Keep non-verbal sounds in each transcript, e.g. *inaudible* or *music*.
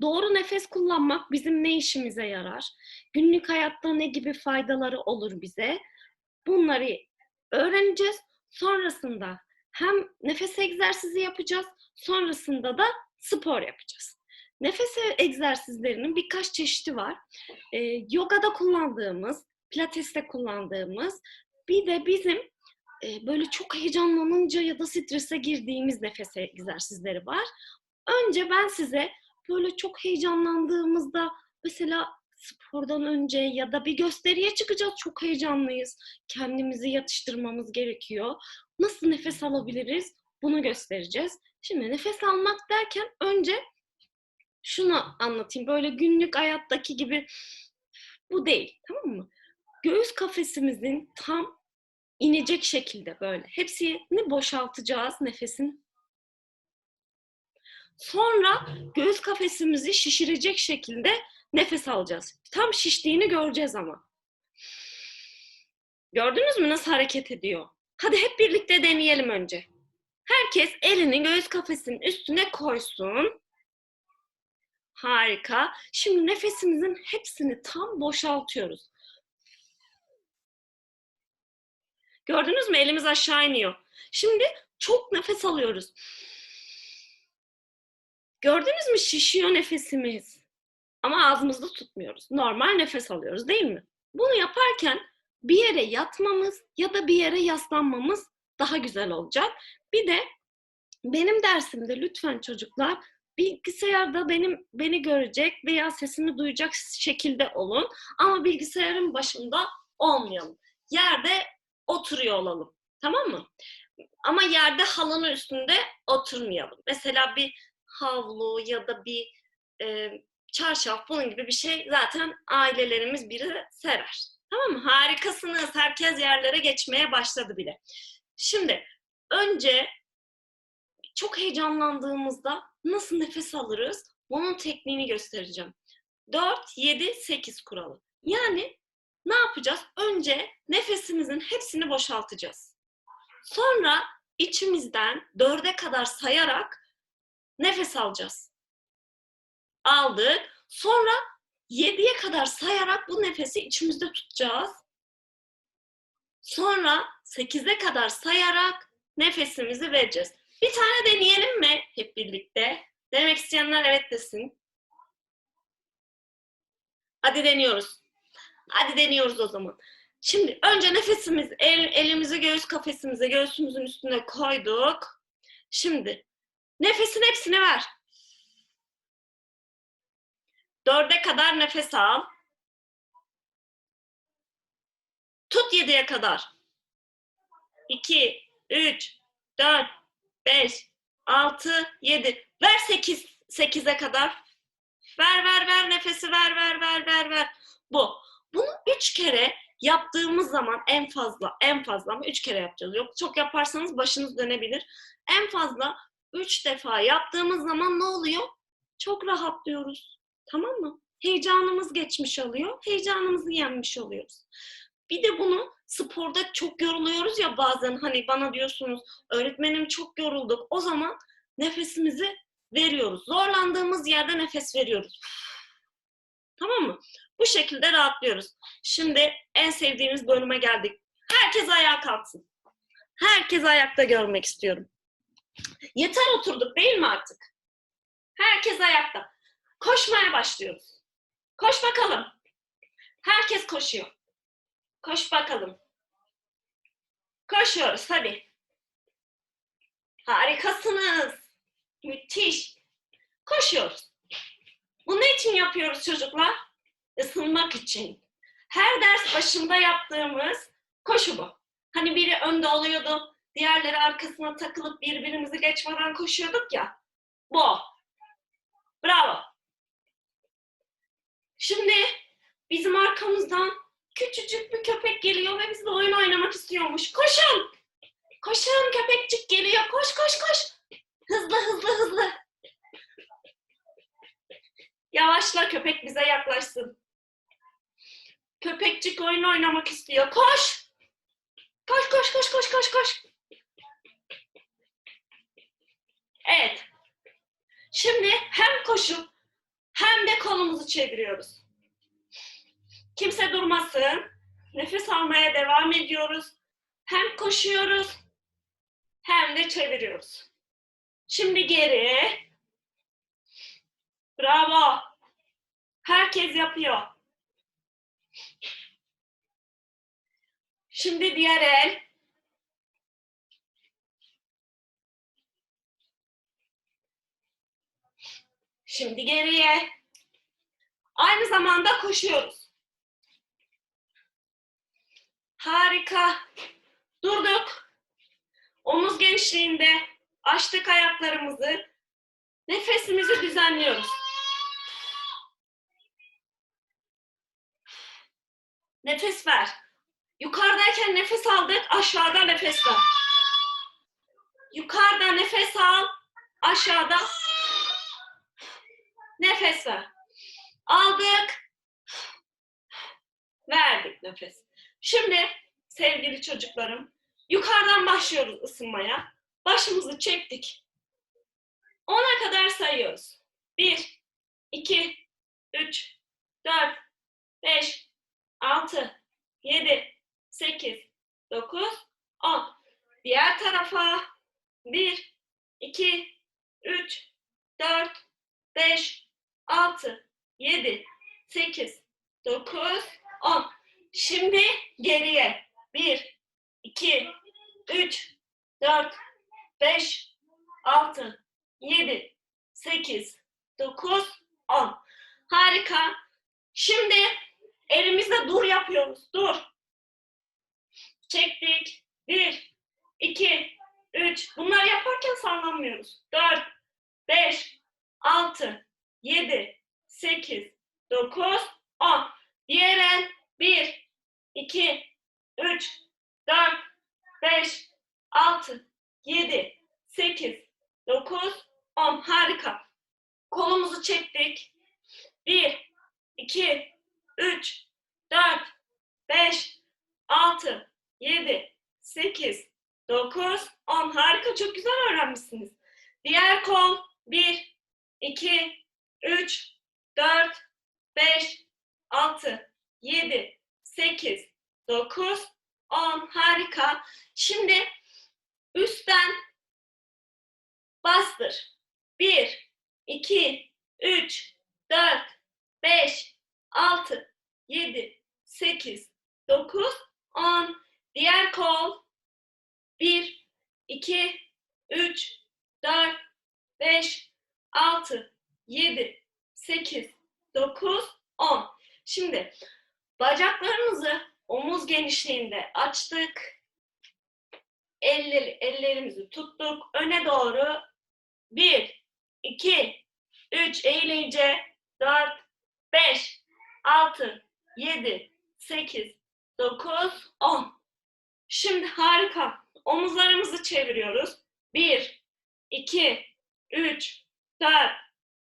doğru nefes kullanmak bizim ne işimize yarar? Günlük hayatta ne gibi faydaları olur bize? Bunları öğreneceğiz. Sonrasında hem nefes egzersizi yapacağız, sonrasında da spor yapacağız. Nefes egzersizlerinin birkaç çeşidi var. Ee, yogada kullandığımız, pilateste kullandığımız, bir de bizim e, böyle çok heyecanlanınca ya da strese girdiğimiz nefes egzersizleri var. Önce ben size böyle çok heyecanlandığımızda mesela spordan önce ya da bir gösteriye çıkacağız çok heyecanlıyız. Kendimizi yatıştırmamız gerekiyor. Nasıl nefes alabiliriz? Bunu göstereceğiz. Şimdi nefes almak derken önce şunu anlatayım. Böyle günlük hayattaki gibi bu değil. Tamam mı? Göğüs kafesimizin tam inecek şekilde böyle. Hepsini boşaltacağız nefesin. Sonra göğüs kafesimizi şişirecek şekilde nefes alacağız. Tam şiştiğini göreceğiz ama. Gördünüz mü nasıl hareket ediyor? Hadi hep birlikte deneyelim önce. Herkes elini göğüs kafesinin üstüne koysun. Harika. Şimdi nefesimizin hepsini tam boşaltıyoruz. Gördünüz mü? Elimiz aşağı iniyor. Şimdi çok nefes alıyoruz. Gördünüz mü? Şişiyor nefesimiz. Ama ağzımızda tutmuyoruz. Normal nefes alıyoruz değil mi? Bunu yaparken bir yere yatmamız ya da bir yere yaslanmamız daha güzel olacak. Bir de benim dersimde lütfen çocuklar bilgisayarda benim beni görecek veya sesimi duyacak şekilde olun. Ama bilgisayarın başında olmayalım. Yerde oturuyor olalım. Tamam mı? Ama yerde halının üstünde oturmayalım. Mesela bir havlu ya da bir e, çarşaf bunun gibi bir şey zaten ailelerimiz biri serer. Tamam mı? Harikasınız. Herkes yerlere geçmeye başladı bile. Şimdi önce çok heyecanlandığımızda nasıl nefes alırız? Onun tekniğini göstereceğim. 4, 7, 8 kuralı. Yani ne yapacağız? Önce nefesimizin hepsini boşaltacağız. Sonra içimizden dörde kadar sayarak nefes alacağız. Aldık. Sonra yediye kadar sayarak bu nefesi içimizde tutacağız. Sonra sekize kadar sayarak nefesimizi vereceğiz. Bir tane deneyelim mi hep birlikte? Denemek isteyenler evet desin. Hadi deniyoruz. Hadi deniyoruz o zaman. Şimdi önce nefesimiz, el, elimizi göğüs kafesimize, göğsümüzün üstüne koyduk. Şimdi nefesin hepsini ver. Dörde kadar nefes al. Tut yediye kadar. İki, üç, dört, beş, altı, yedi. Ver sekiz, sekize kadar. Ver, ver, ver nefesi ver, ver, ver, ver, ver. Bu. Bunu üç kere yaptığımız zaman en fazla, en fazla ama üç kere yapacağız. Yok çok yaparsanız başınız dönebilir. En fazla üç defa yaptığımız zaman ne oluyor? Çok rahatlıyoruz. Tamam mı? Heyecanımız geçmiş oluyor. Heyecanımızı yenmiş oluyoruz. Bir de bunu sporda çok yoruluyoruz ya bazen hani bana diyorsunuz öğretmenim çok yorulduk. O zaman nefesimizi veriyoruz. Zorlandığımız yerde nefes veriyoruz. Tamam mı? Bu şekilde rahatlıyoruz. Şimdi en sevdiğimiz bölüme geldik. Herkes ayağa kalksın. Herkes ayakta görmek istiyorum. Yeter oturduk değil mi artık? Herkes ayakta. Koşmaya başlıyoruz. Koş bakalım. Herkes koşuyor. Koş bakalım. Koşuyoruz hadi. Harikasınız. Müthiş. Koşuyoruz. Bu ne için yapıyoruz çocuklar? Isınmak için. Her ders başında yaptığımız koşu bu. Hani biri önde oluyordu, diğerleri arkasına takılıp birbirimizi geçmeden koşuyorduk ya. Bu. Bravo. Şimdi bizim arkamızdan küçücük bir köpek geliyor ve bizle oyun oynamak istiyormuş. Koşun! Koşun köpekçik geliyor. Koş koş koş. Hızlı hızlı hızlı. Yavaşla köpek bize yaklaşsın. Köpekçik oyun oynamak istiyor. Koş! Koş koş koş koş koş koş. Evet. Şimdi hem koşup hem de kolumuzu çeviriyoruz. Kimse durmasın. Nefes almaya devam ediyoruz. Hem koşuyoruz hem de çeviriyoruz. Şimdi geri. Bravo. Herkes yapıyor. Şimdi diğer el. Şimdi geriye. Aynı zamanda koşuyoruz. Harika. Durduk. Omuz genişliğinde açtık ayaklarımızı. Nefesimizi düzenliyoruz. Nefes ver. Yukarıdayken nefes aldık, aşağıda nefes ver. Yukarıda nefes al, aşağıda nefes ver. Aldık, verdik nefes. Şimdi sevgili çocuklarım, yukarıdan başlıyoruz ısınmaya. Başımızı çektik. Ona kadar sayıyoruz. 1, 2, 3, 4, 5, 6, 7, 8, 9, 10. Diğer tarafa 1, 2, 3, 4, 5, 6, 7, 8, 9, 10. Şimdi geriye 1, 2, 3, 4, 5, 6, 7, 8, 9, 10. Harika. Şimdi elimizle dur yapıyoruz. Dur. Çektik. 1, 2, 3. Bunları yaparken sallanmıyoruz. 4, 5, 6, 7, 8, 9, 10. Diğer el 1, 2, 3, 4, 5, 6, 7, 8, 9, 10. Harika. Kolumuzu çektik. 1, 2, 3, 4, 5, 6, 7, 8, 9, 10. Harika. Çok güzel öğrenmişsiniz. Diğer kol. 1, 2, 3, 4, 5, 6, 7, 8, 9, 10. Harika. Şimdi üstten bastır. 1, 2, 3, 4, 5, 6, 7, 8, 9, 10. Diğer kol. 1, 2, 3, 4, 5, 6, 7, 8, 9, 10. Şimdi bacaklarımızı omuz genişliğinde açtık. Elleri, ellerimizi tuttuk. Öne doğru 1, 2, 3 eğilince 4, 5, 6, 7, 8, 9, 10. Şimdi harika. Omuzlarımızı çeviriyoruz. 1, 2, 3, 4,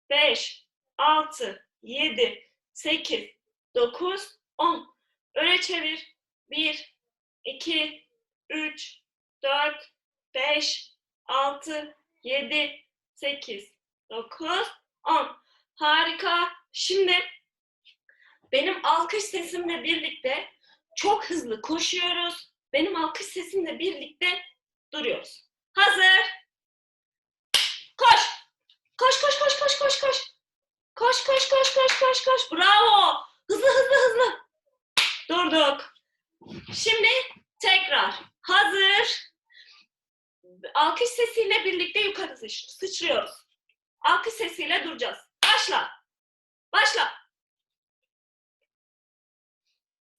5, 6, 7, 8, 9, 10. Öne çevir. 1, 2, 3, 4, 5, 6, 7, 8, 9, 10. Harika. Şimdi benim alkış sesimle birlikte çok hızlı koşuyoruz. Benim alkış sesimle birlikte duruyoruz. Hazır. Koş. Koş koş koş koş koş koş. Koş koş koş koş koş koş. Bravo. Hızlı hızlı hızlı. Durduk. Şimdi tekrar. Hazır. Alkış sesiyle birlikte yukarı sıç- sıçrıyoruz. Alkış sesiyle duracağız. Başla. Başla.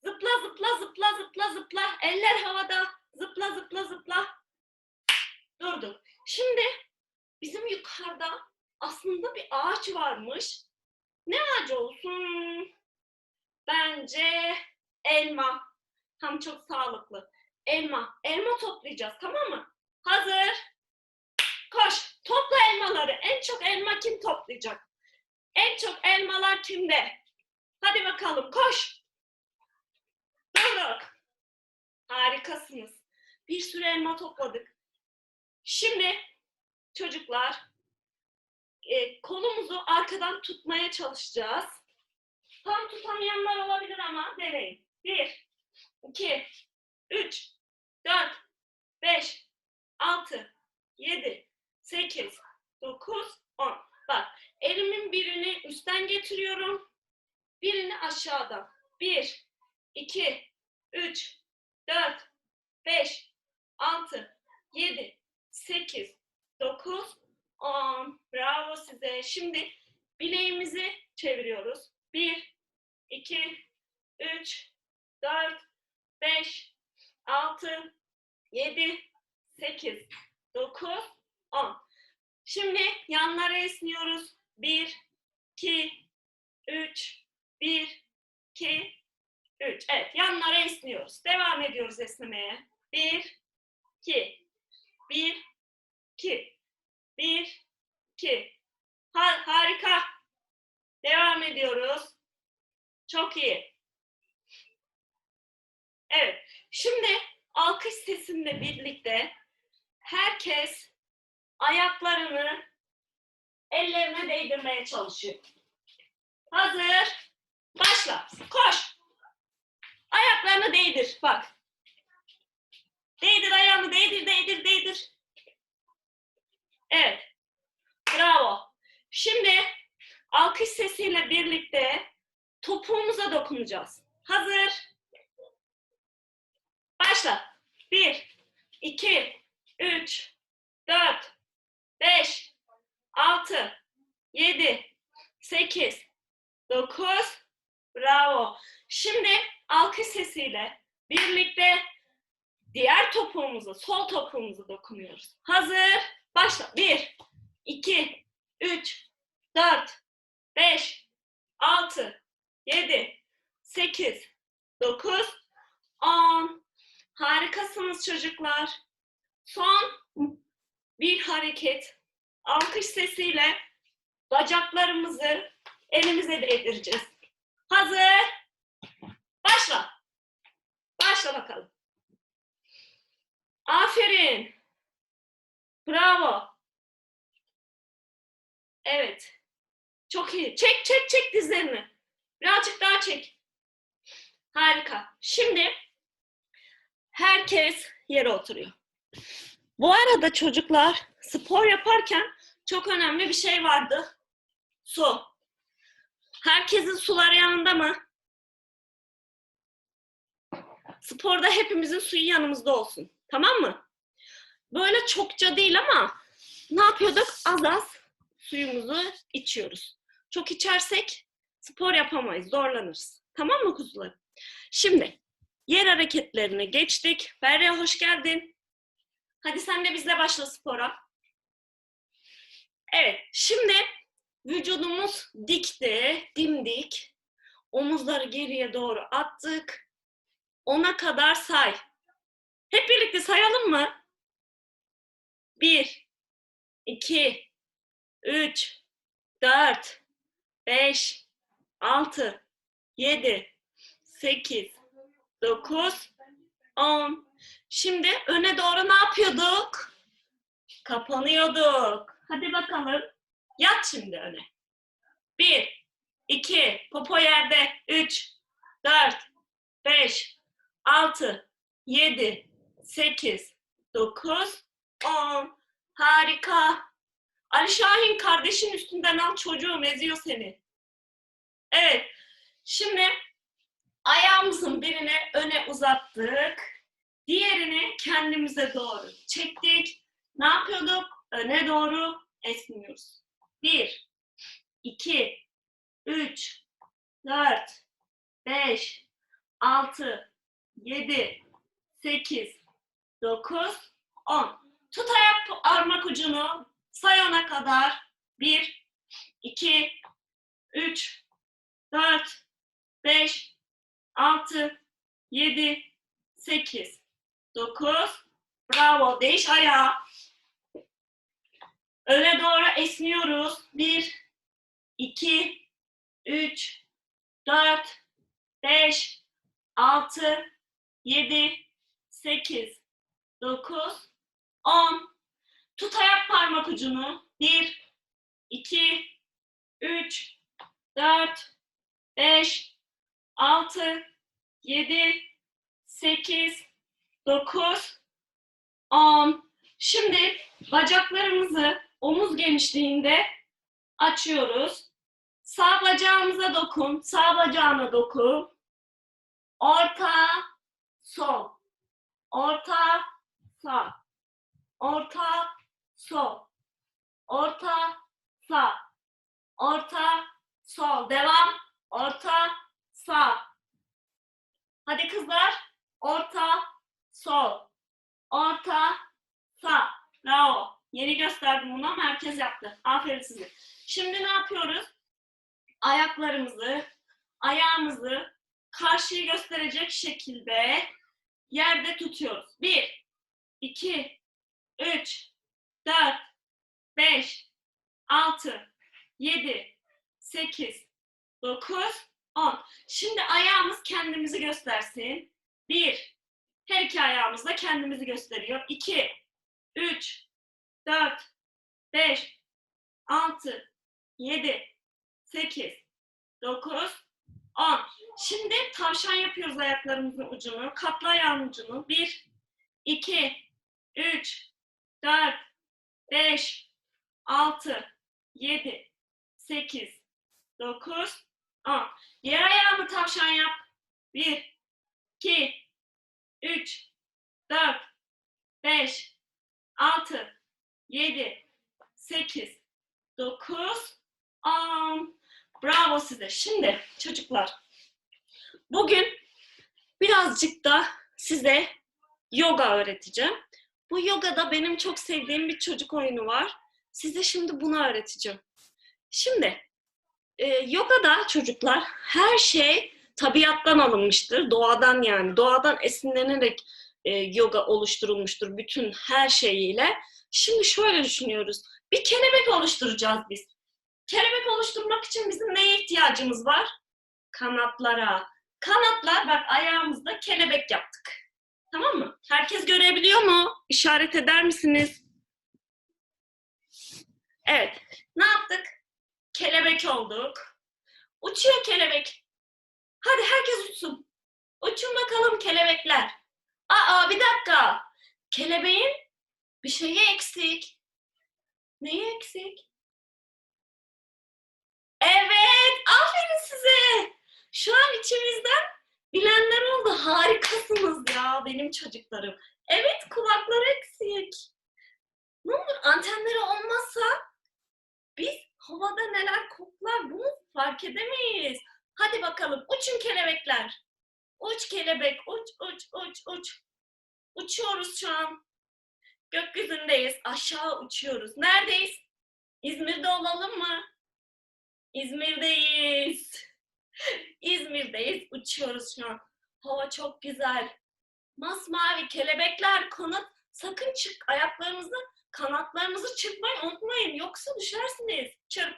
Zıpla zıpla zıpla zıpla zıpla. Eller havada. Zıpla zıpla zıpla. Durduk. Şimdi bizim yukarıda aslında bir ağaç varmış. Ne ağacı olsun? Bence elma. Tam çok sağlıklı. Elma. Elma toplayacağız tamam mı? Hazır. Koş. Topla elmaları. En çok elma kim toplayacak? En çok elmalar kimde? Hadi bakalım koş. Durduk. Harikasınız. Bir sürü elma topladık. Şimdi çocuklar e, kolumuzu arkadan tutmaya çalışacağız. Tam tutamayanlar olabilir ama deneyin. 1, 2, 3, 4, 5, 6, 7, 8, 9, 10. Bak elimin birini üstten getiriyorum. Birini aşağıdan. 1, 2, 3, 4, 5, 6, 7, 8, 9, 10. Bravo size. Şimdi bileğimizi çeviriyoruz. 1, 2, 3, 4, 5, 6, 7, 8, 9, 10. Şimdi yanlara esniyoruz. 1, 2, 3, 1, 2, 3. Evet yanlara esniyoruz. Devam ediyoruz esnemeye. 1, 2, 1, 2, 1, 2. Ha, harika. Devam ediyoruz. Çok iyi. Evet. Şimdi alkış sesimle birlikte herkes ayaklarını ellerine değdirmeye çalışıyor. Hazır. Başla. Koş. Ayaklarını değdir. Bak. Değdir ayağını. Değdir, değdir, değdir. Evet. Bravo. Şimdi alkış sesiyle birlikte topuğumuza dokunacağız. Hazır. Başla. 1, 2, 3, 4, 5, 6, 7, 8, 9. Bravo. Şimdi alkış sesiyle birlikte diğer topuğumuza, sol topuğumuza dokunuyoruz. Hazır. Başla. 1, 2, 3, 4, 5, 6, 7, 8, 9, 10. Harikasınız çocuklar. Son bir hareket. Alkış sesiyle bacaklarımızı elimize değdireceğiz. Hazır. Başla. Başla bakalım. Aferin. Bravo. Evet. Çok iyi. Çek çek çek dizlerini. Birazcık daha çek. Harika. Şimdi herkes yere oturuyor. Bu arada çocuklar spor yaparken çok önemli bir şey vardı. Su. Herkesin suları yanında mı? Sporda hepimizin suyu yanımızda olsun. Tamam mı? Böyle çokça değil ama ne yapıyorduk? Az az suyumuzu içiyoruz. Çok içersek spor yapamayız, zorlanırız. Tamam mı kuzular? Şimdi yer hareketlerine geçtik. Berre hoş geldin. Hadi sen de bizle başla spora. Evet, şimdi vücudumuz dikti, dimdik. Omuzları geriye doğru attık. Ona kadar say. Hep birlikte sayalım mı? Bir, iki, üç, dört, beş, altı, yedi, sekiz, dokuz, on. Şimdi öne doğru ne yapıyorduk? Kapanıyorduk. Hadi bakalım. Yat şimdi öne. Bir, iki, popo yerde. Üç, dört, beş, altı, yedi, sekiz, dokuz, on. Harika. Ali Şahin kardeşin üstünden al çocuğum eziyor seni. Evet. Şimdi ayağımızın birini öne uzattık. Diğerini kendimize doğru çektik. Ne yapıyorduk? Öne doğru esniyoruz. Bir, iki, üç, dört, beş, altı, yedi, sekiz, dokuz, on. Tut ayak parmak ucunu. Say ona kadar. Bir, iki, üç, dört, beş, altı, yedi, sekiz, dokuz. Bravo. Değiş ayağı. Öne doğru esniyoruz. Bir, iki, üç, dört, beş, altı, yedi, sekiz, dokuz, on. Tut ayak parmak ucunu. Bir, 2, 3, 4, 5, 6, 7, 8, 9, 10. Şimdi bacaklarımızı omuz genişliğinde açıyoruz. Sağ bacağımıza dokun, sağ bacağına dokun. Orta, sol. Orta, sağ. Orta, sol. Orta, sağ. Orta, sol. Devam. Orta, sağ. Hadi kızlar. Orta, sol. Orta, sağ. Bravo. Yeni gösterdim bunu ama herkes yaptı. Aferin size. Şimdi ne yapıyoruz? Ayaklarımızı, ayağımızı karşıyı gösterecek şekilde yerde tutuyoruz. 1, 2, 3, 4, 5, 6, 7, 8, 9, 10. Şimdi ayağımız kendimizi göstersin. 1, her iki ayağımız da kendimizi gösteriyor. 2, 3, 4, 5, 6, 7, 8, 9, 10. Şimdi tavşan yapıyoruz ayaklarımızın ucunu. Katla ayağın ucunu. 1, 2, 3, 4, 5, 6, 7, 8, 9, 10. Diğer ayağını tavşan yap. 1, 2, 3, 4, 5, 6, 7, 8, 9, 10. Bravo size. Şimdi çocuklar, bugün birazcık da size yoga öğreteceğim. Bu yogada benim çok sevdiğim bir çocuk oyunu var. Size şimdi bunu öğreteceğim. Şimdi e, yogada çocuklar her şey tabiattan alınmıştır. Doğadan yani. Doğadan esinlenerek e, yoga oluşturulmuştur bütün her şeyiyle. Şimdi şöyle düşünüyoruz. Bir kelebek oluşturacağız biz. Kelebek oluşturmak için bizim neye ihtiyacımız var? Kanatlara. Kanatlar bak ayağımızda kelebek yaptık. Tamam mı? Herkes görebiliyor mu? İşaret eder misiniz? Evet. Ne yaptık? Kelebek olduk. Uçuyor kelebek. Hadi herkes uçsun. Uçun bakalım kelebekler. Aa bir dakika. Kelebeğin bir şeyi eksik. Neyi eksik? Evet, aferin size. Şu an içimizden bilenler oldu. Harikasınız ya benim çocuklarım. Evet, kulakları eksik. Ne olur antenleri olmazsa biz havada neler koklar bunu fark edemeyiz. Hadi bakalım uçun kelebekler. Uç kelebek, uç, uç, uç, uç. Uçuyoruz şu an. Gökyüzündeyiz. Aşağı uçuyoruz. Neredeyiz? İzmir'de olalım mı? İzmir'deyiz. İzmir'deyiz. Uçuyoruz şu an. Hava çok güzel. Masmavi kelebekler kanat. Sakın çık ayaklarınızı, kanatlarınızı çırpmayın unutmayın. Yoksa düşersiniz. Çırp.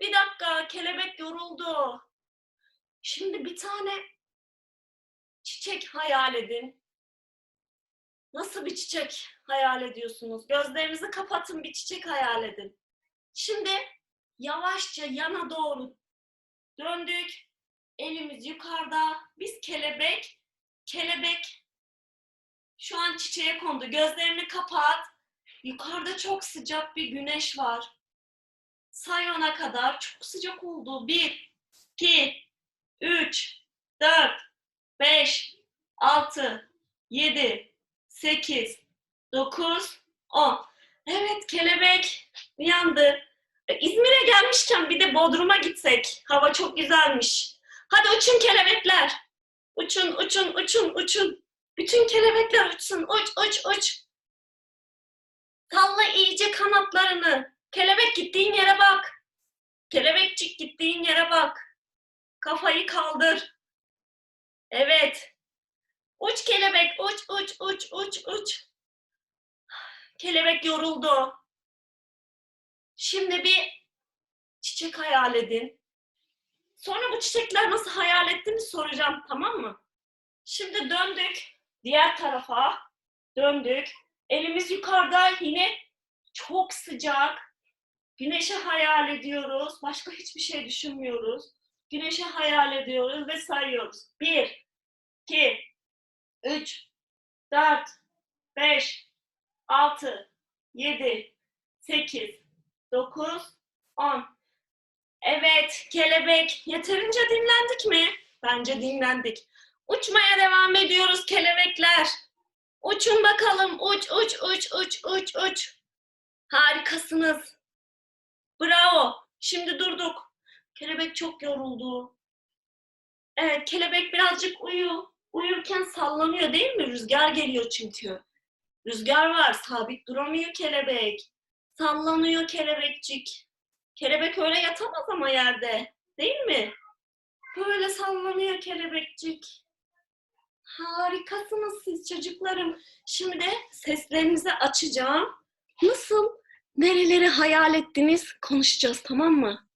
Bir dakika kelebek yoruldu. Şimdi bir tane çiçek hayal edin. Nasıl bir çiçek hayal ediyorsunuz? Gözlerinizi kapatın bir çiçek hayal edin. Şimdi yavaşça yana doğru döndük. Elimiz yukarıda. Biz kelebek, kelebek şu an çiçeğe kondu. Gözlerini kapat. Yukarıda çok sıcak bir güneş var. Say ona kadar. Çok sıcak oldu. Bir, iki, üç, dört, beş, altı, yedi, sekiz, dokuz, on. Evet kelebek uyandı. E, İzmir'e gelmişken bir de Bodrum'a gitsek. Hava çok güzelmiş. Hadi uçun kelebekler. Uçun, uçun, uçun, uçun. Bütün kelebekler uçsun. Uç, uç, uç. Salla iyice kanatlarını. Kelebek gittiğin yere bak. Kelebekçik gittiğin yere bak. Kafayı kaldır. Evet. Uç kelebek, uç, uç, uç, uç, uç. Kelebek yoruldu. Şimdi bir çiçek hayal edin. Sonra bu çiçekler nasıl hayal ettiğini soracağım, tamam mı? Şimdi döndük diğer tarafa. Döndük. Elimiz yukarıda yine çok sıcak. Güneşi hayal ediyoruz. Başka hiçbir şey düşünmüyoruz. Güneşi hayal ediyoruz ve sayıyoruz. 1, 2, 3, 4, 5, 6, 7, 8, 9, 10. Evet, kelebek. Yeterince dinlendik mi? Bence dinlendik. Uçmaya devam ediyoruz kelebekler. Uçun bakalım. Uç, uç, uç, uç, uç, uç. Harikasınız. Bravo. Şimdi durduk. Kelebek çok yoruldu. Evet, kelebek birazcık uyu. Uyurken sallanıyor değil mi? Rüzgar geliyor çünkü. Rüzgar var, sabit duramıyor kelebek. Sallanıyor kelebekçik. Kelebek öyle yatamaz ama yerde. Değil mi? Böyle sallanıyor kelebekçik. Harikasınız siz çocuklarım. Şimdi de seslerinizi açacağım. Nasıl, nereleri hayal ettiniz konuşacağız tamam mı?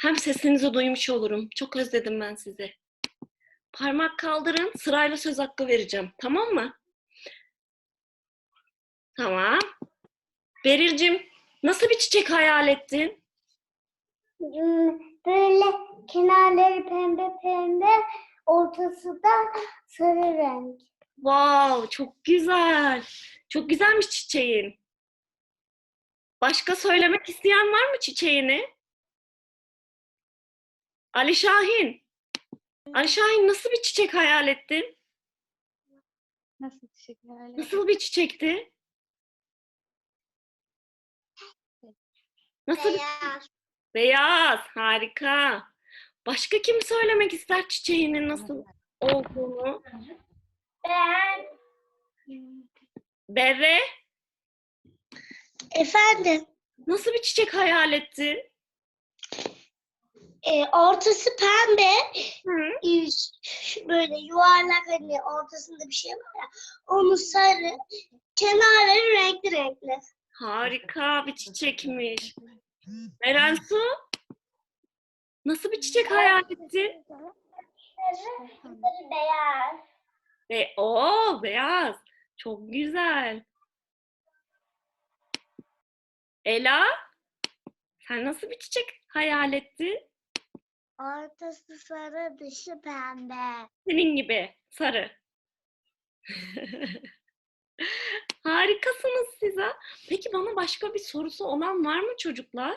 Hem sesinizi duymuş olurum. Çok özledim ben sizi. Parmak kaldırın, sırayla söz hakkı vereceğim. Tamam mı? Tamam. Beril'cim, nasıl bir çiçek hayal ettin? Hmm, Böyle kenarları pembe pembe, ortası da sarı renk. Wow, çok güzel. Çok güzelmiş çiçeğin. Başka söylemek isteyen var mı çiçeğini? Ali Şahin. Ali Şahin nasıl bir çiçek hayal ettin? Nasıl teşekkürler? Nasıl bir çiçekti? Nasıl bir... Beyaz. Beyaz, harika. Başka kim söylemek ister çiçeğinin nasıl olduğunu? Ben. Berre, Efendim, nasıl bir çiçek hayal ettin? e, ortası pembe, Hı? e, böyle yuvarlak hani ortasında bir şey var ya, onu sarı, kenarları renkli renkli. Harika bir çiçekmiş. Meral Su, nasıl bir çiçek hayal ettin? Sarı, beyaz. Ve o beyaz. Çok güzel. Ela, sen nasıl bir çiçek hayal ettin? Ortası sarı, dışı pembe. Senin gibi sarı. *laughs* Harikasınız siz ha. Peki bana başka bir sorusu olan var mı çocuklar?